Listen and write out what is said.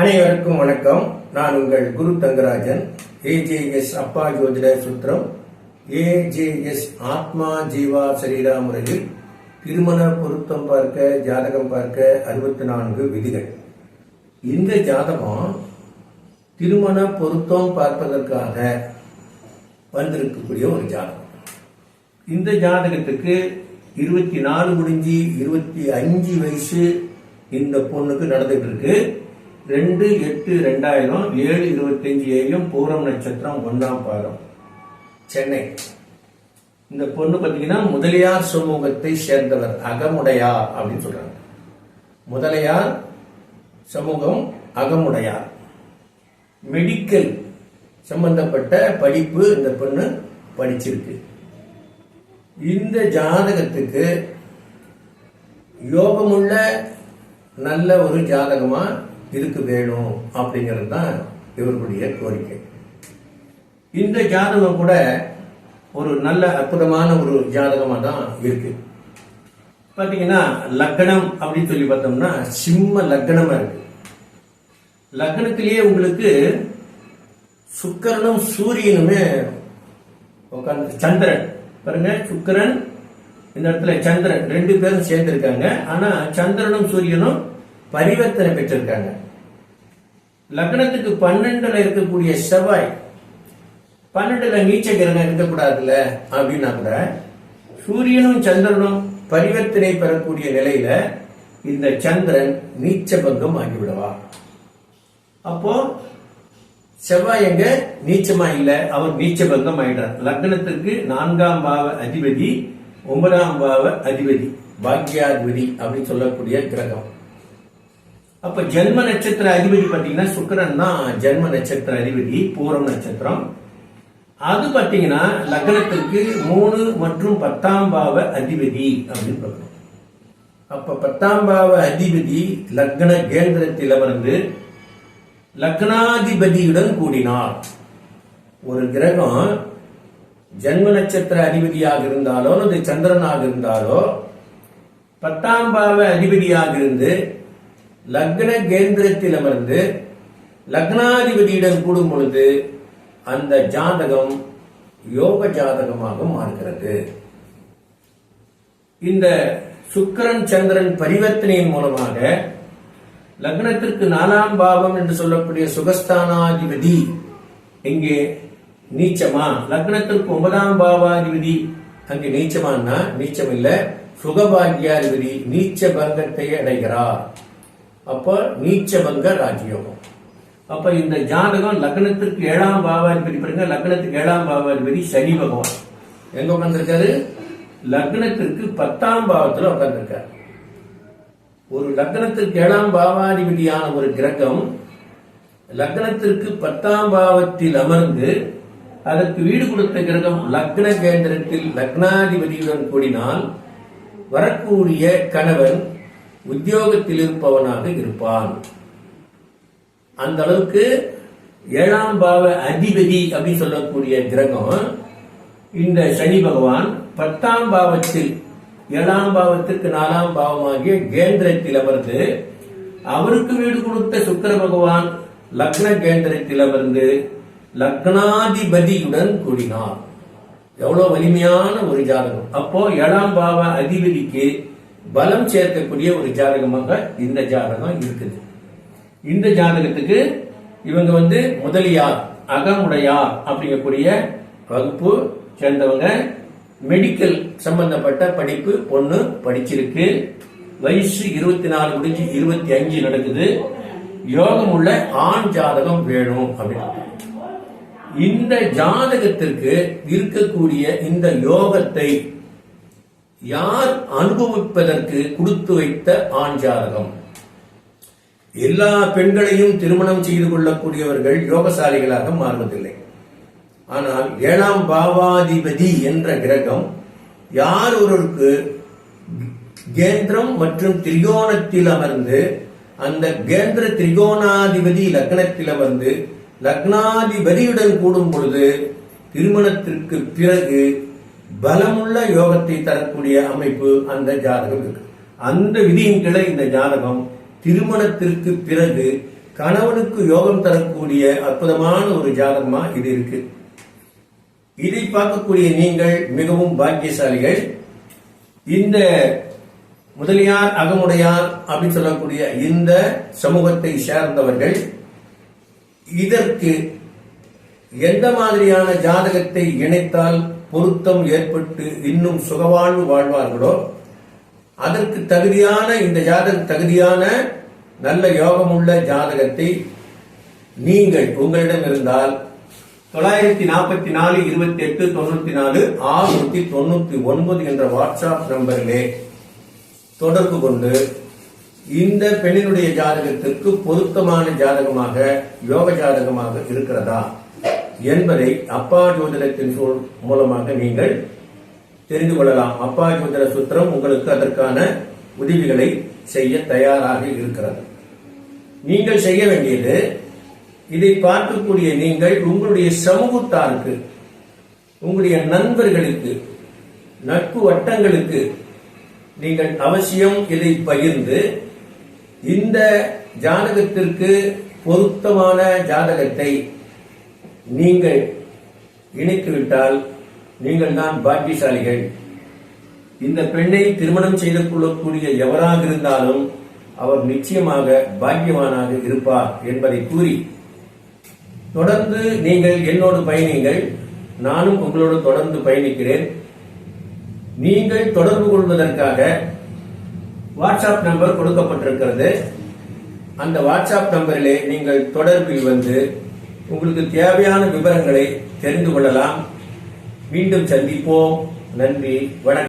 அனைவருக்கும் வணக்கம். நான் உங்கள் குரு தங்கராஜன். ஏஜேஎஸ் அப்பா ஜோதிட சுத்திரம். ஏஜேஎஸ் ஆத்மா ஜீவா சரீரா முறையில் திருமண பொருத்தம் பார்க்க ஜாதகம் பார்க்க அறுபத்தி நான்கு விதிகள். இந்த ஜாதகம் திருமண பொருத்தம் பார்ப்பதற்காக வந்திருக்கக்கூடிய ஒரு ஜாதகம். இந்த ஜாதகத்துக்கு இருபத்தி நாலு முடிஞ்சு இருபத்தி அஞ்சு வயசு இந்த பொண்ணுக்கு நடந்துட்டு இருக்கு. ரெண்டு எட்டு ரெண்டாயிரம் ஏழு இருபத்தஞ்சு ஏஎம் பூரம் நட்சத்திரம் ஒன்றாம் பாதம். சென்னை. இந்த பொண்ணு பார்த்தீங்கன்னா முதலியார் சமூகத்தை சேர்ந்தவர் அகமுடையார் அப்படின்னு சொல்றாங்க. முதலியார் சமூகம் அகமுடையார். மெடிக்கல் சம்பந்தப்பட்ட படிப்பு இந்த பொண்ணு படிச்சிருக்கு. இந்த ஜாதகத்துக்கு யோகமுள்ள நல்ல ஒரு ஜாதகமாக இதுக்கு வேணும் அப்படிங்கிறது தான் இவர்களுடைய கோரிக்கை. இந்த ஜாதகம் கூட ஒரு நல்ல அற்புதமான ஒரு ஜாதகமாக தான் இருக்கு. பார்த்தீங்கன்னா லக்னம் அப்படின்னு சொல்லி பார்த்தோம்னா சிம்ம லக்னமா இருக்கு. லக்னத்திலேயே உங்களுக்கு சுக்கரனும் சூரியனுமே உட்காந்து சந்திரன். பாருங்க சுக்கரன் இந்த இடத்துல சந்திரன் ரெண்டு பேரும் சேர்ந்திருக்காங்க. ஆனா சந்திரனும் சூரியனும் பரிவர்த்தனை பெற்றிருக்காங்க. லக்னத்துக்கு பன்னெண்டுல இருக்கக்கூடிய செவ்வாய் பன்னெண்டுல நீச்ச கிரகம் இருக்கக்கூடாதுல்ல அப்படின்னா கூட சூரியனும் சந்திரனும் பரிவர்த்தனை பெறக்கூடிய நிலையில இந்த சந்திரன் நீச்ச பங்கம் ஆகிவிடவா? அப்போ செவ்வாய் எங்க? நீச்சமா இல்ல அவர் நீச்ச பங்கம் ஆயிட்டார். லக்னத்திற்கு நான்காம் பாவ அதிபதி ஒன்பதாம் பாவ அதிபதி பாக்யாதிபதி அப்படின்னு சொல்லக்கூடிய கிரகம். அப்ப ஜென்ம நட்சத்திர அதிபதி பாத்தீங்கன்னா சுக்கரன் தான் ஜென்ம நட்சத்திர அதிபதி பூரம் நட்சத்திரம். அது பாத்தீங்கன்னா லக்னத்திற்கு மூணு மற்றும் பத்தாம் பாவ அதிபதி அப்படின்னு பார்க்கணும். அப்ப பத்தாம் பாவ அதிபதி லக்ன கேந்திரத்தில் அமர்ந்து லக்னாதிபதியுடன் கூடினார். ஒரு கிரகம் ஜென்ம நட்சத்திர அதிபதியாக இருந்தாலோ அல்லது சந்திரனாக இருந்தாலோ பத்தாம் பாவ அதிபதியாக இருந்து லக்ன கேந்திரத்தில் அமர்ந்து லக்னாதிபதியுடன் கூடும் பொழுது அந்த ஜாதகம் யோக ஜாதகமாக மாறுகிறது. இந்த சுக்கரன் சந்திரன் பரிவர்த்தனையின் மூலமாக லக்னத்திற்கு நாலாம் பாவம் என்று சொல்லக்கூடிய சுகஸ்தானாதிபதி இங்கே நீச்சமா? லக்னத்திற்கு ஒன்பதாம் பாவாதிபதி அங்கே நீச்சமானா நீச்சம் இல்ல சுகபாகியாதிபதி நீச்ச பங்கத்தை அடைகிறார். அப்ப நீச்சபங்க ராஜயோகம். அப்ப இந்த ஜாதகம் லக்னத்திற்கு ஏழாம் பாவாதிபதி பாருங்க. லக்னத்துக்கு ஏழாம் பாவாதிபதி சனி பகவான். எங்க உட்காந்துருக்காரு லக்னத்திற்கு பத்தாம் பாவத்துல உட்கார்ந்திருக்காரு. ஒரு லக்னத்திற்கு ஏழாம் பாவாதிபதியான ஒரு கிரகம் லக்னத்திற்கு பத்தாம் பாவத்தில் அமர்ந்து அதற்கு வீடு கொடுத்த கிரகம் லக்ன கேந்திரத்தில் லக்னாதிபதியுடன் கூடினால் வரக்கூடிய கணவன் உத்தியோகத்தில் இருப்பவனாக இருப்பான். அந்த அளவுக்கு ஏழாம் பாவ அதிபதி அப்படின்னு சொல்லக்கூடிய கிரகம் இந்த சனி பகவான் பத்தாம் பாவத்தில் ஏழாம் பாவத்திற்கு நாலாம் பாவமாகிய கேந்திரத்தில் அமர்ந்து அவருக்கு வீடு கொடுத்த சுக்கர பகவான் லக்ன கேந்திரத்தில் அமர்ந்து லக்னாதிபதியுடன் கூடினார். எவ்வளவு வலிமையான ஒரு ஜாதகம். அப்போ ஏழாம் பாவ அதிபதிக்கு பலம் சேர்க்கக்கூடிய ஒரு ஜாதகமாக இந்த ஜாதகம் இருக்குது. இந்த ஜாதகத்துக்கு இவங்க வந்து முதலியார் அகமுடையார் அப்படிங்கக்கூடிய வகுப்பு சேர்ந்தவங்க மெடிக்கல் சம்பந்தப்பட்ட படிப்பு பொண்ணு படிச்சிருக்கு. வயசு இருபத்தி நாலு முடிஞ்சு இருபத்தி அஞ்சு நடக்குது. யோகம் உள்ள ஆண் ஜாதகம் வேணும் அப்படின்னு. இந்த ஜாதகத்திற்கு இருக்கக்கூடிய இந்த யோகத்தை யார் அனுபவிப்பதற்கு கொடுத்து வைத்த ஆண் ஜாதகம்? எல்லா பெண்களையும் திருமணம் செய்து கொள்ளக்கூடியவர்கள் யோகசாலிகளாக மாறுவதில்லை. ஆனால் ஏழாம் பாவாதிபதி என்ற கிரகம் யார் ஒருவருக்கு கேந்திரம் மற்றும் திரிகோணத்தில் அமர்ந்து அந்த கேந்திர திரிகோணாதிபதி லக்னத்தில் அமர்ந்து லக்னாதிபதியுடன் கூடும் பொழுது திருமணத்திற்கு பிறகு பலமுள்ள யோகத்தை தரக்கூடிய அமைப்பு அந்த ஜாதகம் இருக்கு. அந்த விதியின் கீழே இந்த ஜாதகம் திருமணத்திற்கு பிறகு கணவனுக்கு யோகம் தரக்கூடிய அற்புதமான ஒரு ஜாதகமா இது இருக்கு. இதை பார்க்கக்கூடிய நீங்கள் மிகவும் பாக்கியசாலிகள். இந்த முதலியார் அகமுடையார் அப்படின்னு சொல்லக்கூடிய இந்த சமூகத்தை சேர்ந்தவர்கள் இதற்கு எந்த மாதிரியான ஜாதகத்தை இணைத்தால் பொருத்தம் ஏற்பட்டு இன்னும் சுகவாழ்வு வாழ்வார்களோ அதற்கு தகுதியான இந்த ஜாதக தகுதியான நல்ல யோகமுள்ள ஜாதகத்தை நீங்கள் உங்களிடம் இருந்தால் தொள்ளாயிரத்தி நாற்பத்தி நாலு இருபத்தி எட்டு தொண்ணூத்தி நாலு ஆறுநூத்தி தொண்ணூத்தி ஒன்பது என்ற வாட்ஸ்அப் நம்பரிலே தொடர்பு கொண்டு இந்த பெண்ணினுடைய ஜாதகத்திற்கு பொருத்தமான ஜாதகமாக யோக ஜாதகமாக இருக்கிறதா? என்பதை அப்பா ஜோதிடத்தின் மூலமாக நீங்கள் தெரிந்து கொள்ளலாம். அப்பா ஜோதிட சுத்திரம் உங்களுக்கு அதற்கான உதவிகளை செய்ய தயாராக இருக்கிறது. நீங்கள் செய்ய வேண்டியது இதை பார்க்கக்கூடிய நீங்கள் உங்களுடைய சமூகத்தாருக்கு உங்களுடைய நண்பர்களுக்கு நட்பு வட்டங்களுக்கு நீங்கள் அவசியம் இதை பகிர்ந்து இந்த ஜாதகத்திற்கு பொருத்தமான ஜாதகத்தை நீங்கள் இணைத்துவிட்டால் நீங்கள் தான் பாக்கியசாலிகள். இந்த பெண்ணை திருமணம் செய்து கொள்ளக்கூடிய எவராக இருந்தாலும் அவர் நிச்சயமாக பாக்கியவானாக இருப்பார் என்பதை கூறி. தொடர்ந்து நீங்கள் என்னோடு பயணிங்கள் நானும் உங்களோடு தொடர்ந்து பயணிக்கிறேன். நீங்கள் தொடர்பு கொள்வதற்காக வாட்ஸ்அப் நம்பர் கொடுக்கப்பட்டிருக்கிறது. அந்த வாட்ஸ்அப் நம்பரிலே நீங்கள் தொடர்பில் வந்து உங்களுக்கு தேவையான விவரங்களை தெரிந்து கொள்ளலாம். மீண்டும் சந்திப்போம். நன்றி. வணக்கம்.